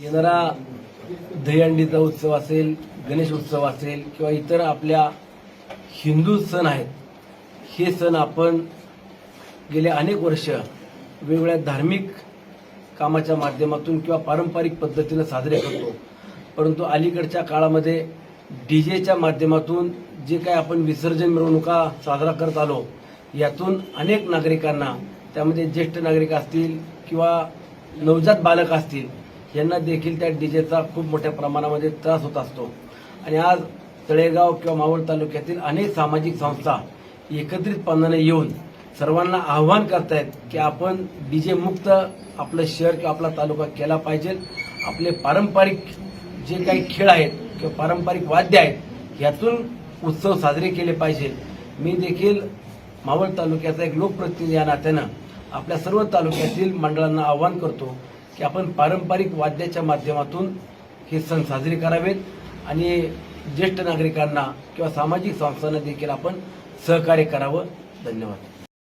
येणारा दहीहंडीचा उत्सव असेल गणेश उत्सव असेल किंवा इतर आपल्या हिंदू सण आहेत हे सण आपण गेले अनेक वर्ष वेगवेगळ्या धार्मिक कामाच्या माध्यमातून किंवा पारंपरिक पद्धतीनं साजरे करतो. परंतु अलीकडच्या काळामध्ये डी जेच्या माध्यमातून जे काय आपण विसर्जन मिरवणुका साजरा करत आलो यातून अनेक नागरिकांना त्यामध्ये ज्येष्ठ नागरिक असतील किंवा नवजात बालक असतील यांना देखील त्या डीजेचा खूप मोठ्या प्रमाणामध्ये त्रास होत असतो. आणि आज तळेगाव किंवा मावळ तालुक्यातील अनेक सामाजिक संस्था एकत्रितपणाने येऊन सर्वांना आव्हान करतायत की आपण डीजे मुक्त आपलं शहर किंवा आपला तालुका केला पाहिजे. आपले पारंपरिक जे काही खेळ आहेत किंवा पारंपरिक वाद्य आहेत यातून उत्सव साजरे केले पाहिजे. मी देखील मावळ तालुक्याचा एक लोकप्रतिनिधी या नात्यानं आपल्या सर्व तालुक्यातील मंडळांना आव्हान करतो. की आपण पारंपरिक वाद्याच्या माध्यमातून हे सण साजरे करावेत आणि ज्येष्ठ नागरिकांना किंवा सामाजिक संस्थांना देखील आपण सहकार्य करावं. धन्यवाद.